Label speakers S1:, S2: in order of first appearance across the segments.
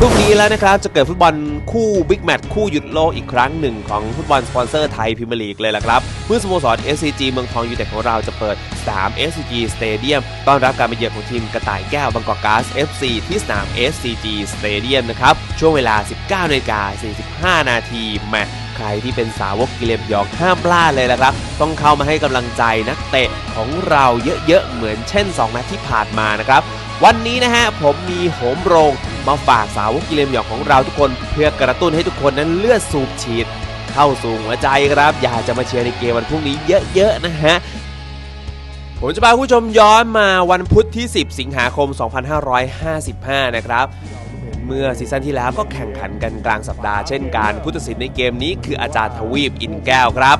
S1: พรุ่งนี้แล้วนะครับ จะเกิดฟุตบอลคู่บิ๊กแมตช์คู่หยุดโลกอีกครั้งหนึ่งของฟุตบอลสปอนเซอร์ไทยพรีเมียร์ลีกเลยล่ะครับเมื่อสโมสร SCG เมืองทองยูไนเต็ดของเราจะเปิดสนาม SCG Stadium ต้อนรับการมาเยือนของทีมกระต่ายแก้วบางกอกก๊าซ FC ที่สนาม SCG Stadium นะครับ ช่วงเวลา 19นาฬิกา45 นาทีแมใครที่เป็นสาวกกิเลมหยองห้ามพลาดเลยละครับ ต้องเข้ามาให้กำลังใจนักเตะของเราเยอะๆ เหมือนเช่น 2 นัดที่ผ่านมานะครับ วันนี้นะฮะผมมีโหมโรงมาฝากสาวกกิเลมหยองของเราทุกคน เพื่อกระตุ้นให้ทุกคนนั้นเลือดสูบฉีด เข้าสู่หัวใจครับ อยากจะมาเชียร์ในเกมวันพรุ่งนี้เยอะๆนะฮะผมจะพาคุณผู้ชมย้อนมาวันพุธที่ 10 สิงหาคม 2555 นะครับ เมื่อซีซั่นที่แล้วก็แข่งขันกันกลางสัปดาห์เช่นกันผู้ตัดสินในเกมนี้คืออาจารย์ทวีปอินแก้วครับ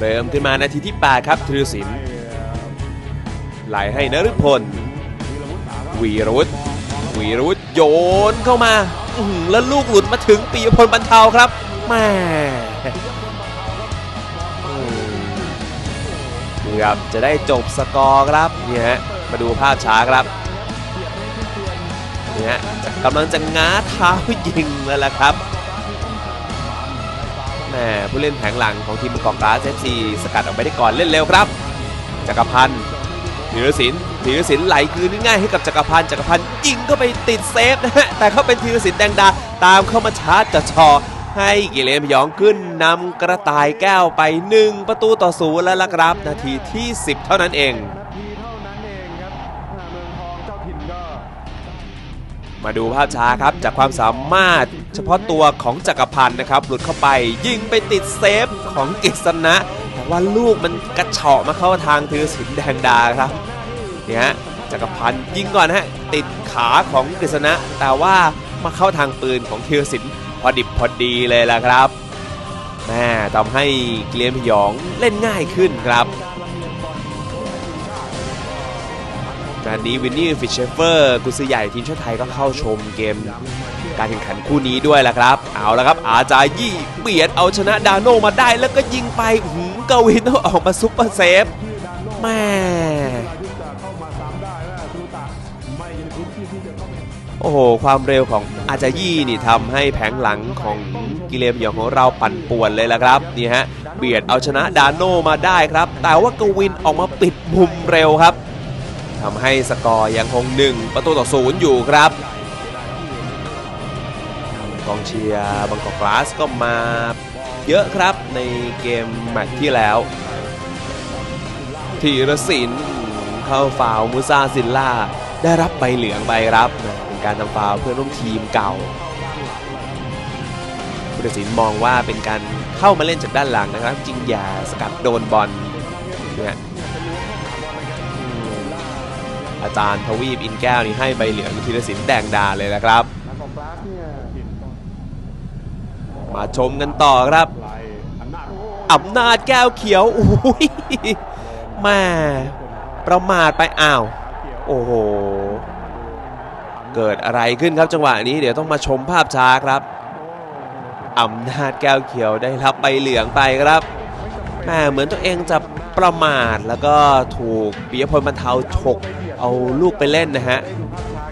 S2: เริ่มขึ้น
S1: มานาทีที่ 8 ครับธีรศิลป์ไหลให้นฤพลวีรวุฒิวีรวุฒิโยนเข้ามาแล้วลูกหลุดมาถึงปียพลบรรเทาครับแม่อืมนี่ครับจะได้จบสกอร์ครับเนี่ยฮะมาดูภาพช้าครับเนี่ยฮะจะกำลังจะง้าเท้ายิงแล้วล่ะครับ แหมผู้เล่นแผงหลังของทีมกอกกราเอฟซีสกัดออกไปได้ก่อนเล่นเร็วครับ จักรพันธ์ธีรศิลป์ธีรศิลป์ไหลคืนง่ายให้กับจักรพันธ์จักรพันธ์ยิงเข้าไปติดเซฟนะฮะแต่เขาเป็นธีรศิลป์แดงดาตามเข้ามาชาร์จจะชอให้กิเลนพยองขึ้นนำกระต่ายแก้วไป 1 ประตูต่อศูนย์แล้วล่ะครับ นาทีที่ 10 เท่านั้นเอง
S2: มา
S1: ดูภาพช้าครับ จากความสามารถเฉพาะตัวของจักรพันธ์นะครับ หลุดเข้าไปยิงไปติดเซฟของกฤษณะแต่ว่าลูกมันกระเฉาะมาเข้าทางธีรศิลปแดงดาครับเนี่ยฮะจักรพันธ์ยิงก่อนนะฮะติดขาของกฤษณะ แต่ว่ามาเข้าทางปืนของธีรศิลป์พอดิบพอดีเลยล่ะครับแม่ทำให้เกลียนพยองเล่นง่ายขึ้นครับ งานนี้วินนี่ฟิชเชเฟอร์กุซือใหญ่ทีมชาติไทยก็เข้าชมเกม การแข่งขันคู่นี้ด้วยล่ะครับ เอาละครับ อาจายี่เบียดเอาชนะดาโนมาได้แล้วก็ยิงไปหืมกวินต้องออกมาซุปเปอร์เซฟแม่โอ้โห ความเร็วของอาจายี่นี่ทำให้แผงหลังของกิเลมหยองของเราปั่นป่วนเลยละครับนี่ฮะเบียดเอาชนะดานโนมาได้ครับ แต่ว่ากวินออกมาปิดมุมเร็วครับ ทำให้สกอร์ยังคงหนึ่งประตูต่อศูนย์อยู่ครับกองเชียร์บางกอกกลาสก็มาเยอะครับในเกมแมตช์ที่แล้วธีรศิลป์เข้าฟาวล์มูซาซิลล่า ได้รับใบเหลืองไปครับเป็นการทำฟาวเพื่อนร่วมทีมเก่าผู้ตัดสินมองว่าเป็นการเข้ามาเล่นจากด้านหลังนะครับ จริงอย่าสกัดโดนบอลเนี่ย อาจารย์ทวีปอินแก้วนี่ให้ใบเหลืองธีรศิลป์แดงดาเลยนะครับ มาชมกันต่อครับ
S2: อำนาจ
S1: อำนาจแก้วเขียวโอ้ยแม่ประมาทไปอ้าว โอ้โห เกิดอะไรขึ้นครับจังหวะนี้เดี๋ยวต้องมาชมภาพช้าครับอำนาจแก้วเขียวได้รับใบเหลืองไปครับ แม่เหมือนตัวเองจะประมาทแล้วก็ถูกปิยพลบรรเทาฉกเอาลูกไปเล่นนะฮะ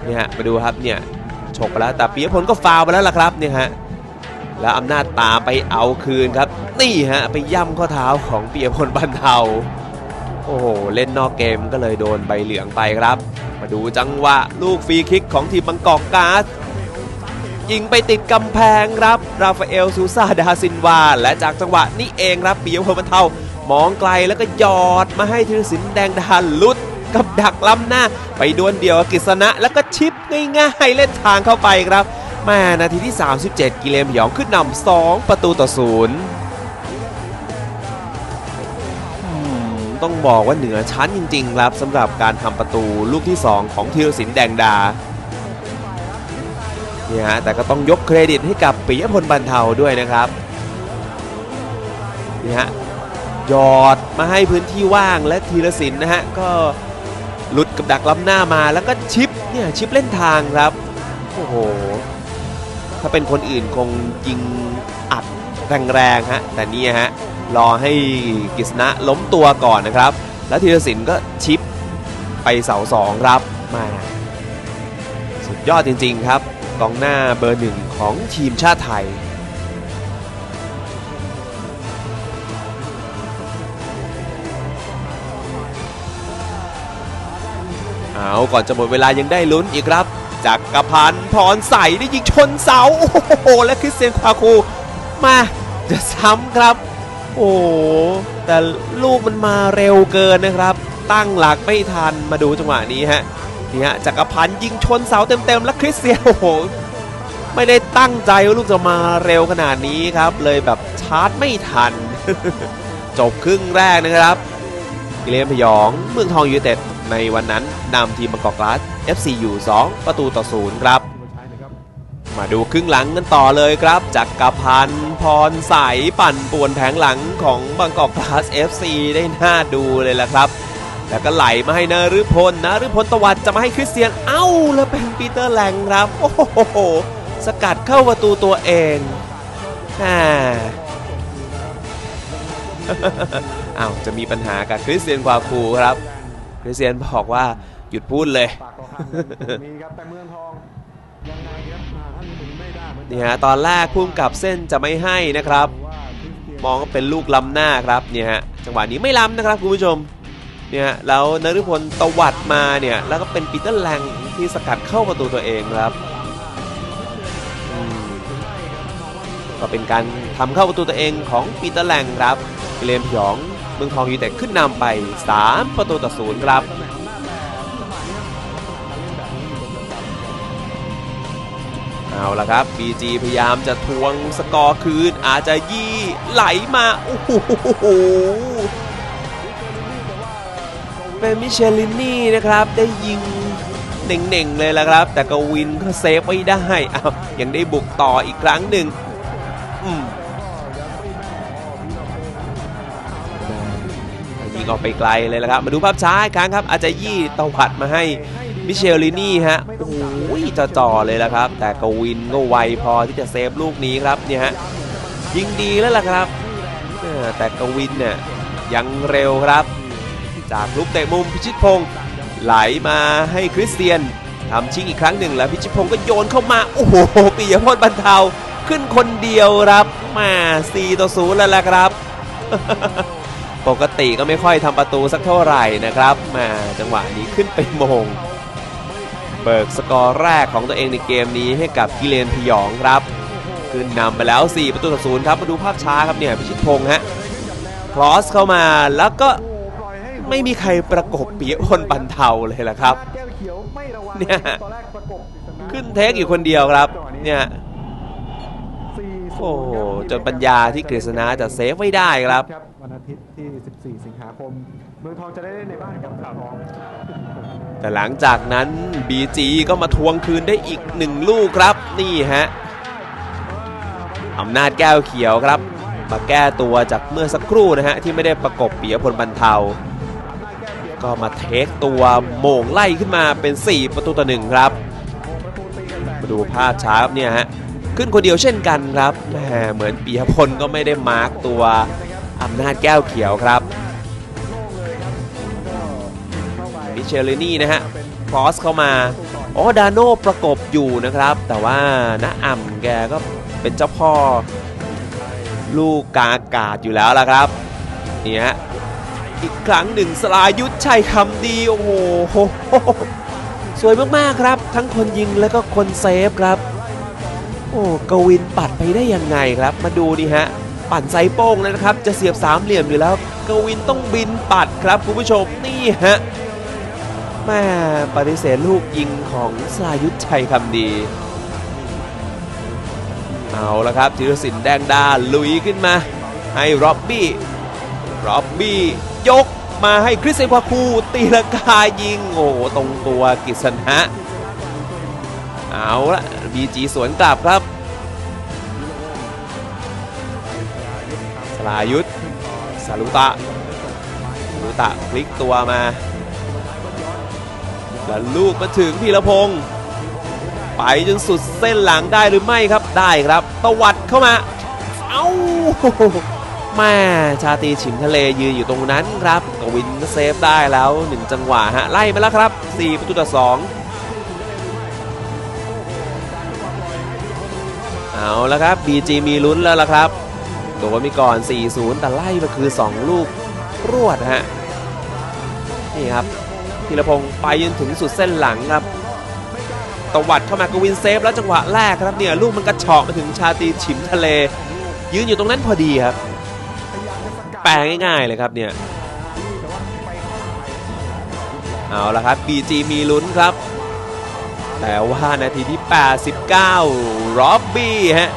S1: เนี่ยมาดูครับเนี่ยฉกไปแล้วแต่ปิยพลก็ฟาวไปแล้วล่ะครับเนี่ยฮะแล้วอำนาจตามไปเอาคืนครับ นี่ฮะไปย่ำข้อเท้าของปิยพลบรรเทาโอ้โหเล่นนอกเกมก็เลยโดนใบเหลืองไปครับ มาดูจังหวะลูกฟรีคิกของทีมบางกอกกาส ยิงไปติดกำแพงครับ ราฟาเอลซูซาดาซินวา และจากจังหวะนี้เองครับปียพลบรรเทามองไกลแล้วก็หยอดมาให้ธีรศิลป์แดงดานลุดกับดักล้ำหน้า ไปดวลเดียวกับกฤษณะ แล้วก็ชิปง่ายๆเล่นทางเข้าไปครับแม่นาทีที่ 37 กิเลมหยองขึ้นนำ2ประตูต่อศูนย์ต้องบอกว่าเหนือชั้นจริงๆครับสำหรับการทำประตูลูกที่ 2 ของธีรศิลป์แดงดา นี่ฮะแต่ก็ต้องยกเครดิตให้กับปิยพลบรรเทาด้วยนะครับนี่ฮะหยอดมาให้พื้นที่ว่างและธีรศิลป์นะฮะก็หลุดกับดักล้ำหน้ามาแล้วก็ชิปเนี่ยชิปเล่นทางครับโอ้โหถ้าเป็นคนอื่นคงยิงอัดแรงๆฮะแต่นี่ฮะรอให้กฤษณะล้มตัวก่อนนะครับ แล้วธีรศิลป์ก็ชิปไปเสาสองครับมาสุดยอดจริงๆครับ กองหน้าเบอร์หนึ่งของทีมชาติไทย เอาก่อนจะหมดเวลายังได้ลุ้นอีกครับ จากกระพันพรใสได้ยิงชนเสา โอ้โห และคริสเตียนควาคู มาจะซ้ำครับ โอ้แต่ลูกมันมาเร็วเกินนะครับ ตั้งหลักไม่ทันมาดูจังหวะนี้ฮะ นี่ฮะจักรพันธ์ยิงชนเสาเต็มๆ แล้วคริสเตียนโอ้โหไม่ได้ตั้งใจว่าลูกจะมาเร็วขนาดนี้ครับ เลยแบบชาร์จไม่ทัน จบครึ่งแรกนะครับกิเลนพยองเมืองทองยูเต็ดในวันนั้นนำทีมบางกอกกลาส FC อยู่ 2 ประตูต่อศูนย์ครับ มาดูครึ่งหลังกันต่อเลยครับจากกรพันธ์พรใสปั่นป่วนแผงหลังของบางกอกกลาส FC ได้น่าดูเลยละครับ แล้วก็ไหลมาให้นฤพลนะฤพลตวัดจะมาให้คริสเตียน เอ้า แล้วเป็นปีเตอร์แลงครับ โอ้โห สกัดเข้าประตูตัวเองอ่าอ้าวจะมีปัญหากับคริสเตียนควาคูครับ คริสเตียนบอกว่าหยุดพูดเลย
S2: เมืองทองยังไงครับอ่าท่านหมุนไม่ได้เหมือนกั
S1: นี่ฮะตอนแรกพุ่มกับเส้นจะไม่ให้นะครับ มองเป็นลูกล้ำหน้าครับเนี่ยฮะจังหวะนี้ไม่ล้ำนะครับคุณผู้ชม เนี่ยแล้วนฤพลตวัดมาเนี่ยแล้วก็เป็นปีเตอร์แลงที่สกัดเข้าประตูตัวเองครับก็เป็นการทำเข้าประตูตัวเองของปีเตอร์แลงครับกิเลนพยองเมืองทองยูไนเต็ดขึ้นนำไป 3 ประตูต่อศูนย์ครับเอาละครับ BG พยายามจะทวงสกอร์คืนอาจจะยี่ไหลมา โอ้โห เป็นมิเชลินี่นะครับ ได้ยิงเน่งๆเลยละครับ แต่กวินก็เซฟไว้ได้อ้าวยังได้บุกต่ออีกครั้งหนึ่งอืมยิงออกไปไกลเลยละครับ มาดูภาพช้าอีกครั้งครับ อาจจะยี่ตวัดมาให้มิเชลลินี่ฮะโอ้โหจะจ่อๆเลยละครับ แต่กวินก็ไวพอที่จะเซฟลูกนี้ครับเนี่ยฮะยิงดีแล้วล่ะครับแต่กวินเนี่ยยังเร็วครับ จากลูกเตะมุมพิชิตพงศ์ไหลมาให้คริสเตียนทำชิงอีกครั้งหนึ่งแล้วพิชิตพงศ์ก็โยนเข้ามา โอ้โหปิยพจน์บรรเทาขึ้นคนเดียวครับมา4ต่อ0แล้วล่ะครับ ปกติก็ไม่ค่อยทำประตูสักเท่าไหร่นะครับมาจังหวะนี้ขึ้นไปมง เบิกสกอร์แรกของตัวเองในเกมนี้ให้กับกิเลนพยองครับขึ้นนำไปแล้ว 4 ประตูต่อศูนย์ครับ มาดูภาพช้าครับเนี่ยพิชิตพงษ์ฮะคลอสเข้ามาแล้วก็ ไม่มีใครประกบปียพลปันเทาเลยล่ะครับ
S2: แก้วเขียวไม่ระวัง
S1: เนี่ย
S2: ตอนแรกประกบกฤษณะ
S1: ขึ้นเทคอยู่คนเดียวครับเนี่ย
S2: สี่
S1: โอ้โหจนปัญญาที่กฤษณะจะเซฟไว้ได้ครับ
S2: วันอาทิตย์ที่ 14 สิงหาคมเมืองทองจะได้เล่นในบ้านกับเมืองทอง
S1: แต่หลังจากนั้น BG ก็มาทวงคืนได้อีกหนึ่งลูกครับนี่ฮะอำนาจแก้วเขียวครับ มาแก้ตัวจากเมื่อสักครู่นะฮะที่ไม่ได้ประกบปียพลบรรเทา ก็มาเทคตัวโม่งไล่ขึ้นมาเป็น 4 ประตูต่อหนึ่งครับ มาดูภาพช้าครับเนี่ยฮะขึ้นคนเดียวเช่นกันครับแหมเหมือนปียพลก็ไม่ได้มาร์กตัวอำนาจแก้วเขียวครับมิเชลลินี่นะฮะครอสเข้ามาอ๋อดาโน่ประกบอยู่นะครับ แต่ว่าน้าอ่ำแกก็เป็นเจ้าพ่อลูกกาอากาศอยู่แล้วล่ะครับนี่ฮะ อีกครั้งหนึ่งสลายุทธชัยคำดีโอ้โหสวยมากๆครับ ทั้งคนยิงแล้วก็คนเซฟครับ โอ้กวินปัดไปได้ยังไงครับ มาดูดิฮะ ปั่นไซโป้งแล้วนะครับ จะเสียบสามเหลี่ยมอยู่แล้ว กวินต้องบินปัดครับคุณผู้ชมนี่ฮะแม่ปฏิเสธลูกยิงของสรายุทธชัยคำดีเอาละครับธีรศิลป์แดงดาลุยขึ้นมา ให้ร็อบบี้ ร็อบบี้ยกมาให้คริสเซนควาคูตีลังกายิงโอ้ตรงตัวกิษณะเอาละบีจีสวนกลับครับสลายุทธสารุตะสารุตะพลิกตัวมาแล้วลูกมาถึงพีรพงศ์ไปจนสุดเส้นหลังได้หรือไม่ครับได้ครับ ตวัดเข้ามา เอ้า แม่ชาตีฉิมทะเลยืนอยู่ตรงนั้นครับกวินเซฟได้แล้ว 1 จังหวะฮะไล่มาแล้วครับ 4 ประตูต่อ 2เอาแล้วครับ BG มีลุ้นแล้วล่ะครับโดนไปก่อน 4-0 แต่ไล่มาคือ 2 ลูกรวดฮะ นี่ครับธีรพงศ์ไปยืนถึงสุดเส้นหลังครับตวัดเข้ามากวินเซฟแล้วจังหวะแรกครับเนี่ยลูกมันกระเฉอกมาถึงชาตีฉิมทะเล ยืนอยู่ตรงนั้นพอดีครับ แปลง่าย ๆ เลยครับเนี่ย เอาละครับ BG มีลุ้นครับ แต่ว่านาทีที่ 89ร็อบบี้ฮะ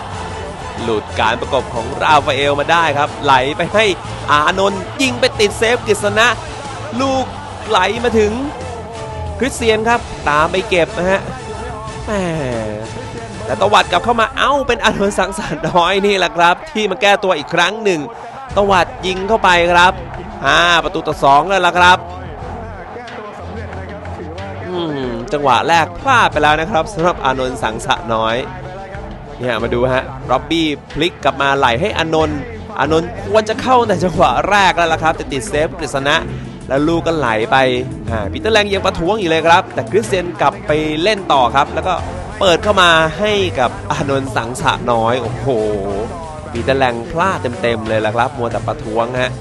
S1: หลุดการประกบของราฟาเอลมาได้ครับ ไหลไปให้อานนท์ยิงไปติดเซฟกฤษณะ ลูกไหลมาถึงคริสเตียนครับ ตามไปเก็บนะฮะแหมแต่ตวัดกลับเข้ามาเอ้าเป็นอานนท์สังสรรค์น้อยนี่แหละครับ ที่มาแก้ตัวอีกครั้งหนึ่ง ตวัดยิงเข้าไปครับอ่าประตูต่อสองแล้วล่ะครับอืมจังหวะแรกพลาดไปแล้วนะครับสำหรับอานนท์สังสะน้อยเนี่ยมาดูฮะร็อบบี้พลิกกลับมาไหลให้อานนท์อานนท์ควรจะเข้าแต่จังหวะแรกแล้วล่ะครับแต่ติดเซฟกฤษณะแล้วลูกก็ไหลไปอ่าปีเตอร์แลงยังประท้วงอยู่เลยครับ แต่คริสเตียนกลับไปเล่นต่อครับ แล้วก็เปิดเข้ามาให้กับอานนท์สังสะน้อยโอ้โห ปีเตอร์แลงพลาดเต็มๆเลยละครับ มัวแต่ประท้วงฮะ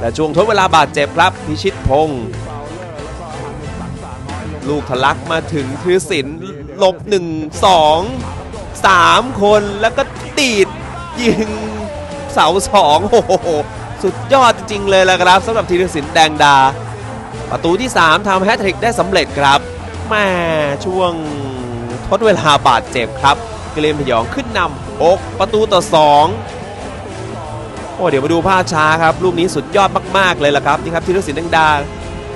S1: และช่วงทดเวลาบาดเจ็บครับ พิชิตพงศ์ลูกทะลักมาถึงคือศิลป์หลบ1 2 3 คนแล้วก็ตีดยิงเสาสองโอ้โหสุดยอดจริงเลยละครับสำหรับธีรศิลป์แดงดา ประตูที่ 3ทำแฮตทริกได้สำเร็จครับแม่ช่วงทดเวลาบาดเจ็บครับ เกรมพยองขึ้นนำ6ประตูต่อ 2 โอ้เดี๋ยวมาดูภาพช้าครับ ลูกนี้สุดยอดมาก ๆ เลยละครับนี่ครับธีรศิลป์แดงดา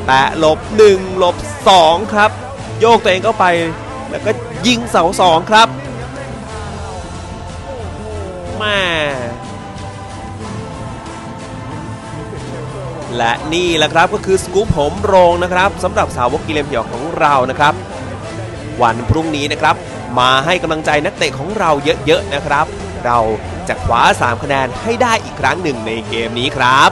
S1: แตะหลบ 1 ลบ 2 ครับ โยกตัวเองเข้าไป แล้วก็ยิงเสา 2 ครับแม่และนี่แหละครับก็คือสกู๊ปผมโรงนะครับสำหรับสาวกกิเลนพยองของเรานะครับ วันพรุ่งนี้นะครับ มาให้กำลังใจนักเตะของเราเยอะๆนะครับ เราจะคว้า 3 คะแนนให้ได้อีกครั้งหนึ่งในเกมนี้ครับ